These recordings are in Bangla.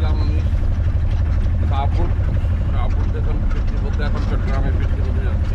গেছিলাম শাহপুর শাহপুর এখন ফিরতি বলতে এখন চট্টগ্রামে ফিরতি বলতে যাচ্ছি।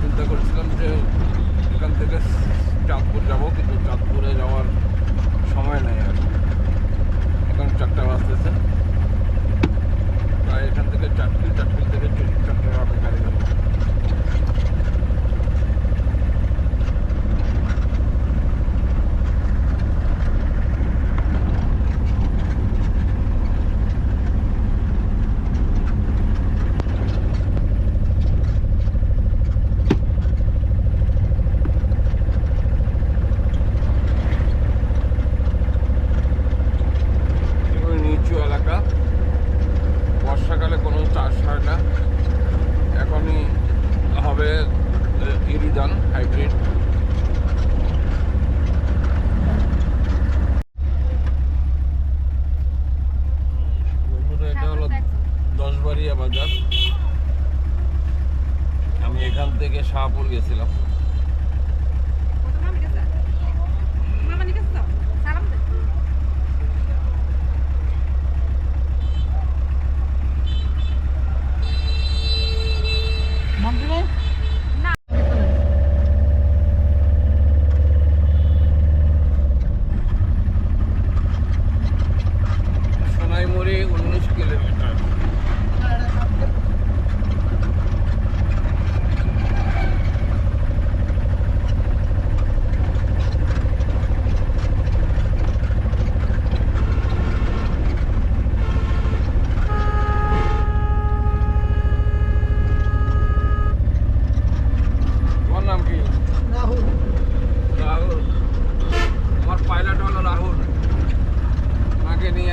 চিন্তা করেছিলাম যে এখান থেকে চাঁদপুর যাব, কিন্তু চাঁদপুরে যাওয়ার সময় নেই এখন চারটা বাজতেছে। এখান থেকে শাহপুর গেছিলাম।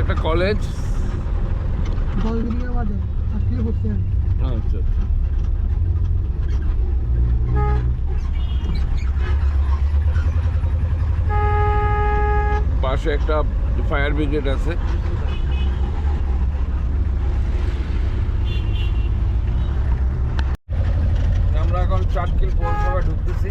একটা কলেজ আচ্ছা, আচ্ছা পাশে একটা ফায়ার ব্রিগেড আছে। আমরা এখন চারকিল পৌরসভায় ঢুকতেছি।